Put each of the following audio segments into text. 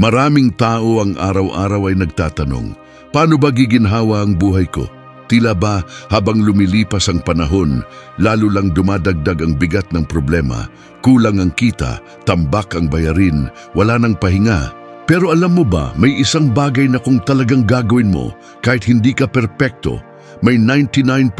Maraming tao ang araw-araw ay nagtatanong, paano ba giginhawa ang buhay ko? Tila ba habang lumilipas ang panahon, lalo lang dumadagdag ang bigat ng problema, kulang ang kita, tambak ang bayarin, wala nang pahinga. Pero alam mo ba, may isang bagay na kung talagang gagawin mo, kahit hindi ka perpekto, may 99%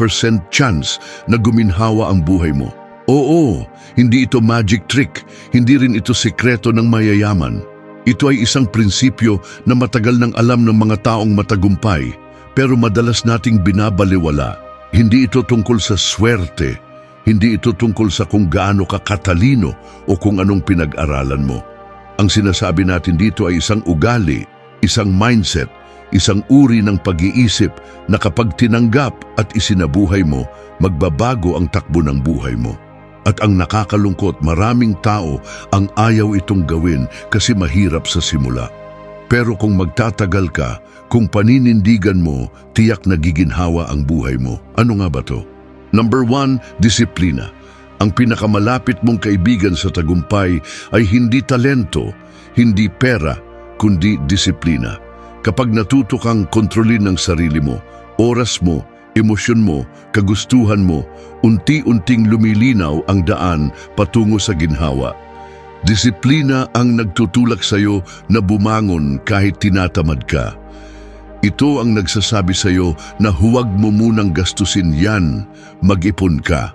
chance na guminhawa ang buhay mo. Oo, hindi ito magic trick, hindi rin ito sekreto ng mayayaman. Ito ay isang prinsipyo na matagal nang alam ng mga taong matagumpay, pero madalas nating binabaliwala. Hindi ito tungkol sa swerte, hindi ito tungkol sa kung gaano ka katalino o kung anong pinag-aralan mo. Ang sinasabi natin dito ay isang ugali, isang mindset, isang uri ng pag-iisip na kapag tinanggap at isinabuhay mo, magbabago ang takbo ng buhay mo. At ang nakakalungkot, maraming tao ang ayaw itong gawin kasi mahirap sa simula. Pero kung magtatagal ka, kung paninindigan mo, tiyak na giginhawa ang buhay mo. Ano nga ba to? Number one, disiplina. Ang pinakamalapit mong kaibigan sa tagumpay ay hindi talento, hindi pera, kundi disiplina. Kapag natuto kang kontrolin ang sarili mo, oras mo, emosyon mo, kagustuhan mo, unti-unting lumilinaw ang daan patungo sa ginhawa. Disiplina ang nagtutulak sa iyo na bumangon kahit tinatamad ka. Ito ang nagsasabi sa iyo na huwag mo munang gastusin yan, mag-ipon ka.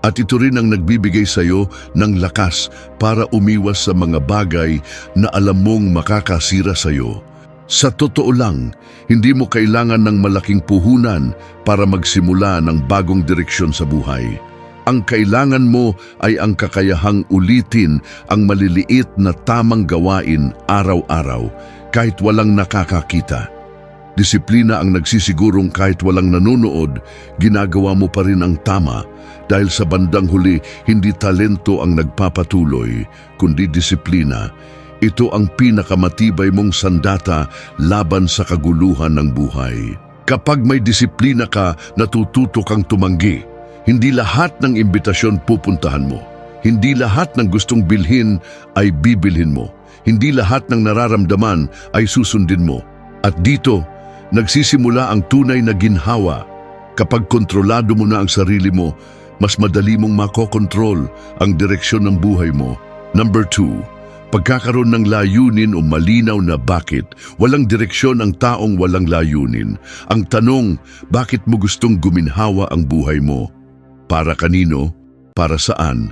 At ito rin ang nagbibigay sa iyo ng lakas para umiwas sa mga bagay na alam mong makakasira sa iyo. Sa totoo lang, hindi mo kailangan ng malaking puhunan para magsimula ng bagong direksyon sa buhay. Ang kailangan mo ay ang kakayahang ulitin ang maliliit na tamang gawain araw-araw kahit walang nakakakita. Disiplina ang nagsisigurong kahit walang nanonood, ginagawa mo pa rin ang tama dahil sa bandang huli hindi talento ang nagpapatuloy, kundi disiplina. Ito ang pinakamatibay mong sandata laban sa kaguluhan ng buhay. Kapag may disiplina ka, natututo kang tumanggi. Hindi lahat ng imbitasyon pupuntahan mo. Hindi lahat ng gustong bilhin ay bibilhin mo. Hindi lahat ng nararamdaman ay susundin mo. At dito, nagsisimula ang tunay na ginhawa. Kapag kontrolado mo na ang sarili mo, mas madali mong makokontrol ang direksyon ng buhay mo. Number two, pagkakaroon ng layunin o malinaw na bakit. Walang direksyon ang taong walang layunin. Ang tanong, bakit mo gustong guminhawa ang buhay mo? Para kanino? Para saan?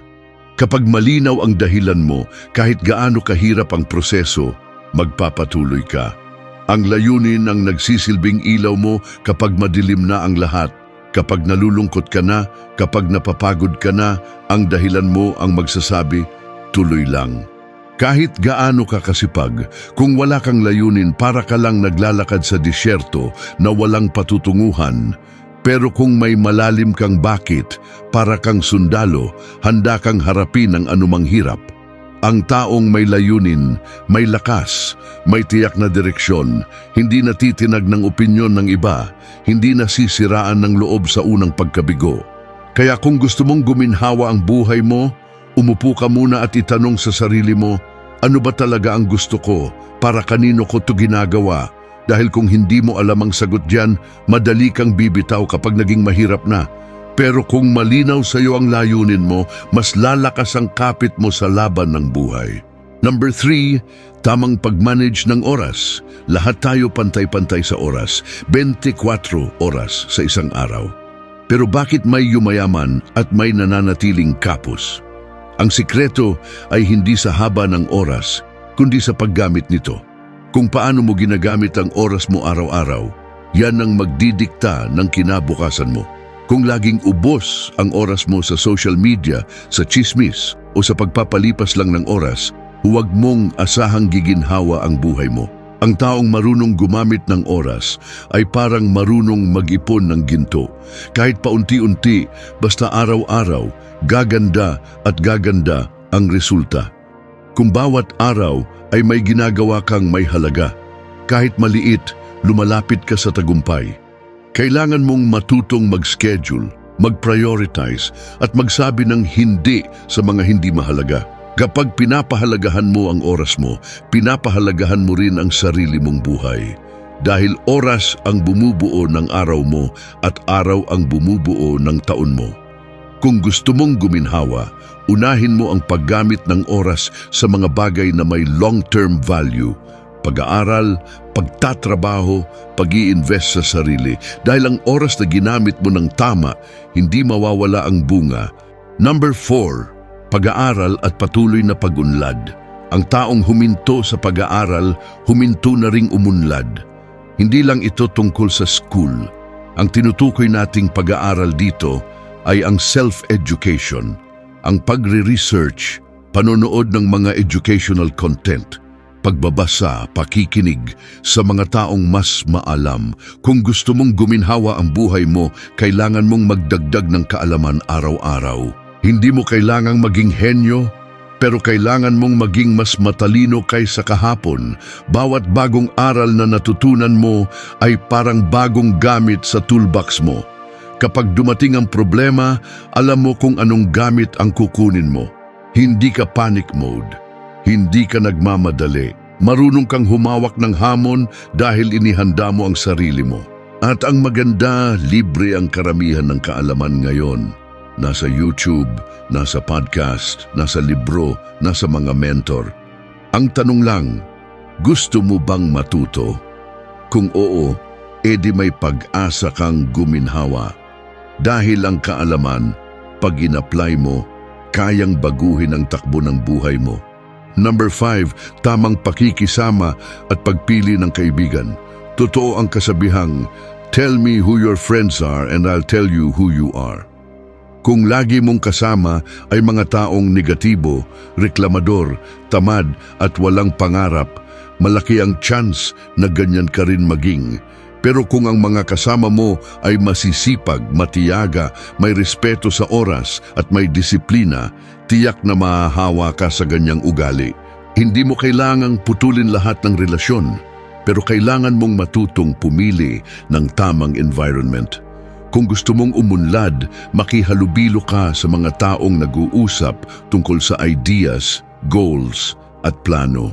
Kapag malinaw ang dahilan mo, kahit gaano kahirap ang proseso, magpapatuloy ka. Ang layunin ang nagsisilbing ilaw mo kapag madilim na ang lahat. Kapag nalulungkot ka na, kapag napapagod ka na, ang dahilan mo ang magsasabi, tuloy lang. Kahit gaano ka kasipag, kung wala kang layunin para ka lang naglalakad sa disyerto na walang patutunguhan, pero kung may malalim kang bakit, para kang sundalo, handa kang harapin ang anumang hirap. Ang taong may layunin, may lakas, may tiyak na direksyon, hindi natitinag ng opinyon ng iba, hindi nasisiraan ng loob sa unang pagkabigo. Kaya kung gusto mong guminhawa ang buhay mo, umupo ka muna at itanong sa sarili mo, ano ba talaga ang gusto ko? Para kanino ko to ginagawa? Dahil kung hindi mo alam ang sagot diyan, madali kang bibitaw kapag naging mahirap na. Pero kung malinaw sa iyo ang layunin mo, mas lalakas ang kapit mo sa laban ng buhay. Number three, tamang pag-manage ng oras. Lahat tayo pantay-pantay sa oras, 24 oras sa isang araw. Pero bakit may yumayaman at may nananatiling kapos? Ang sikreto ay hindi sa haba ng oras, kundi sa paggamit nito. Kung paano mo ginagamit ang oras mo araw-araw, yan ang magdidikta ng kinabukasan mo. Kung laging ubos ang oras mo sa social media, sa chismis o sa pagpapalipas lang ng oras, huwag mong asahang giginhawa ang buhay mo. Ang taong marunong gumamit ng oras ay parang marunong mag-ipon ng ginto. Kahit paunti-unti, basta araw-araw, gaganda at gaganda ang resulta. Kung bawat araw ay may ginagawa kang may halaga, kahit maliit, lumalapit ka sa tagumpay. Kailangan mong matutong mag-schedule, mag-prioritize at magsabi ng hindi sa mga hindi mahalaga. Kapag pinapahalagahan mo ang oras mo, pinapahalagahan mo rin ang sarili mong buhay. Dahil oras ang bumubuo ng araw mo at araw ang bumubuo ng taon mo. Kung gusto mong guminhawa, unahin mo ang paggamit ng oras sa mga bagay na may long-term value. Pag-aaral, pagtatrabaho, pag invest sa sarili. Dahil ang oras na ginamit mo ng tama, hindi mawawala ang bunga. Number 4, pag-aaral at patuloy na pag-unlad. Ang taong huminto sa pag-aaral, huminto na ring umunlad. Hindi lang ito tungkol sa school. Ang tinutukoy nating pag-aaral dito ay ang self-education, ang pagre-research, panonood ng mga educational content, pagbabasa, pakikinig sa mga taong mas maalam. Kung gusto mong guminhawa ang buhay mo, kailangan mong magdagdag ng kaalaman araw-araw. Hindi mo kailangang maging henyo, pero kailangan mong maging mas matalino kaysa kahapon. Bawat bagong aral na natutunan mo ay parang bagong gamit sa toolbox mo. Kapag dumating ang problema, alam mo kung anong gamit ang kukunin mo. Hindi ka panic mode. Hindi ka nagmamadali. Marunong kang humawak ng hamon dahil inihanda mo ang sarili mo. At ang maganda, libre ang karamihan ng kaalaman ngayon. Nasa YouTube, nasa podcast, nasa libro, nasa mga mentor. Ang tanong lang, gusto mo bang matuto? Kung oo, edi may pag-asa kang guminhawa. Dahil ang kaalaman, pag in-apply mo, kayang baguhin ang takbo ng buhay mo. Number 5, tamang pakikisama at pagpili ng kaibigan. Totoo ang kasabihang, Tell me who your friends are and I'll tell you who you are. Kung lagi mong kasama ay mga taong negatibo, reklamador, tamad at walang pangarap, malaki ang chance na ganyan ka rin maging. Pero kung ang mga kasama mo ay masisipag, matiyaga, may respeto sa oras at may disiplina, tiyak na mahahawa ka sa ganyang ugali. Hindi mo kailangang putulin lahat ng relasyon, pero kailangan mong matutong pumili ng tamang environment. Kung gusto mong umunlad, makihalubilo ka sa mga taong nag-uusap tungkol sa ideas, goals at plano.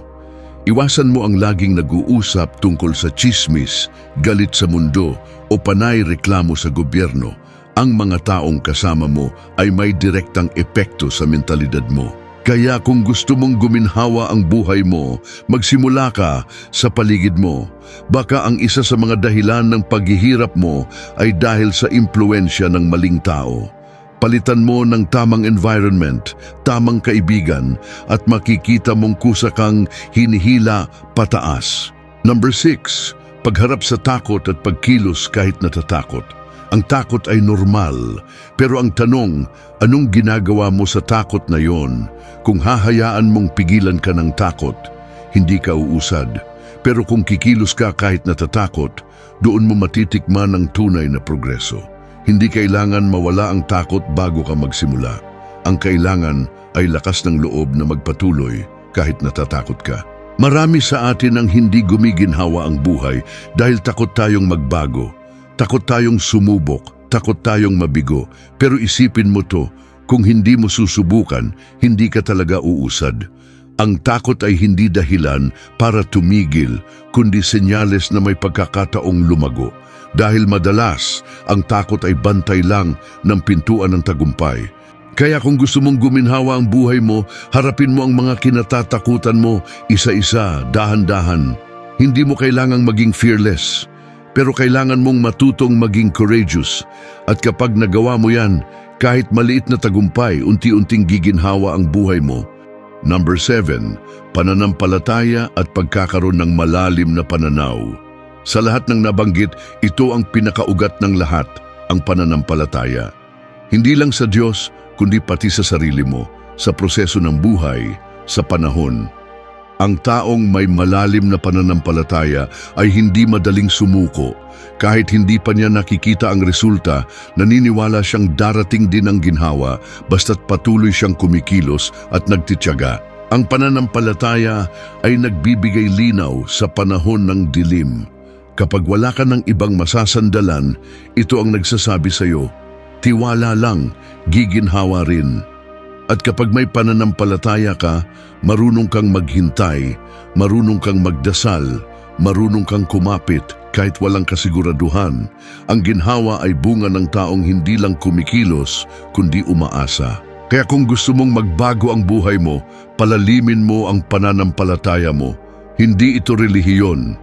Iwasan mo ang laging nag-uusap tungkol sa chismis, galit sa mundo o panay reklamo sa gobyerno. Ang mga taong kasama mo ay may direktang epekto sa mentalidad mo. Kaya kung gusto mong guminhawa ang buhay mo, magsimula ka sa paligid mo. Baka ang isa sa mga dahilan ng paghihirap mo ay dahil sa impluensya ng maling tao. Palitan mo ng tamang environment, tamang kaibigan, at makikita mong kusa kang hinihila pataas. Number 6, pagharap sa takot at pagkilos kahit natatakot. Ang takot ay normal, pero ang tanong, anong ginagawa mo sa takot na yon? Kung hahayaan mong pigilan ka ng takot, hindi ka uusad. Pero kung kikilos ka kahit natatakot, doon mo matitikman ang tunay na progreso. Hindi kailangan mawala ang takot bago ka magsimula. Ang kailangan ay lakas ng loob na magpatuloy kahit natatakot ka. Marami sa atin ang hindi gumiginhawa ang buhay dahil takot tayong magbago. Takot tayong sumubok, takot tayong mabigo. Pero isipin mo to, kung hindi mo susubukan, hindi ka talaga uusad. Ang takot ay hindi dahilan para tumigil, kundi senyales na may pagkakataong lumago. Dahil madalas, ang takot ay bantay lang ng pintuan ng tagumpay. Kaya kung gusto mong guminhawa ang buhay mo, harapin mo ang mga kinatatakutan mo, isa-isa, dahan-dahan. Hindi mo kailangang maging fearless, pero kailangan mong matutong maging courageous. At kapag nagawa mo yan, kahit maliit na tagumpay, unti-unting giginhawa ang buhay mo. Number 7, pananampalataya at pagkakaroon ng malalim na pananaw. Sa lahat ng nabanggit, ito ang pinakaugat ng lahat, ang pananampalataya. Hindi lang sa Diyos, kundi pati sa sarili mo, sa proseso ng buhay, sa panahon. Ang taong may malalim na pananampalataya ay hindi madaling sumuko. Kahit hindi pa niya nakikita ang resulta, naniniwala siyang darating din ang ginhawa basta't patuloy siyang kumikilos at nagtityaga. Ang pananampalataya ay nagbibigay linaw sa panahon ng dilim. Kapag wala ka ng ibang masasandalan, ito ang nagsasabi sa iyo, tiwala lang, giginhawa rin. At kapag may pananampalataya ka, marunong kang maghintay, marunong kang magdasal, marunong kang kumapit kahit walang kasiguraduhan. Ang ginhawa ay bunga ng taong hindi lang kumikilos, kundi umaasa. Kaya kung gusto mong magbago ang buhay mo, palalimin mo ang pananampalataya mo. Hindi ito relihiyon.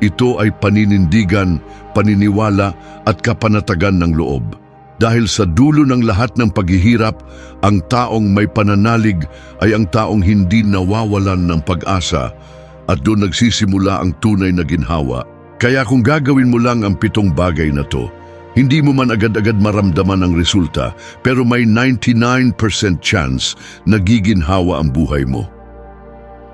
Ito ay paninindigan, paniniwala at kapanatagan ng loob. Dahil sa dulo ng lahat ng paghihirap, ang taong may pananalig ay ang taong hindi nawawalan ng pag-asa at doon nagsisimula ang tunay na ginhawa. Kaya kung gagawin mo lang ang pitong bagay na to, hindi mo man agad-agad maramdaman ang resulta pero may 99% chance na giginhawa ang buhay mo.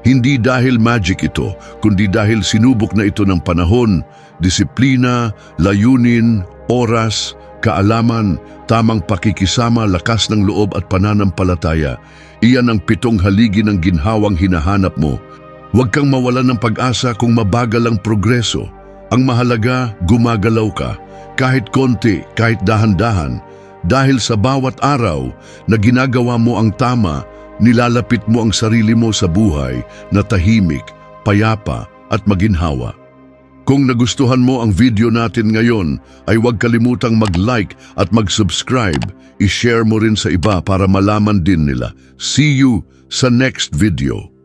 Hindi dahil magic ito, kundi dahil sinubok na ito ng panahon, disiplina, layunin, oras, kaalaman, tamang pakikisama, lakas ng loob at pananampalataya. Iyan ang pitong haligi ng ginhawang hinahanap mo. Huwag kang mawalan ng pag-asa kung mabagal ang progreso. Ang mahalaga, gumagalaw ka. Kahit konti, kahit dahan-dahan. Dahil sa bawat araw na ginagawa mo ang tama, nilalapit mo ang sarili mo sa buhay na tahimik, payapa at maginhawa. Kung nagustuhan mo ang video natin ngayon, ay huwag kalimutang mag-like at mag-subscribe. I-share mo rin sa iba para malaman din nila. See you sa next video.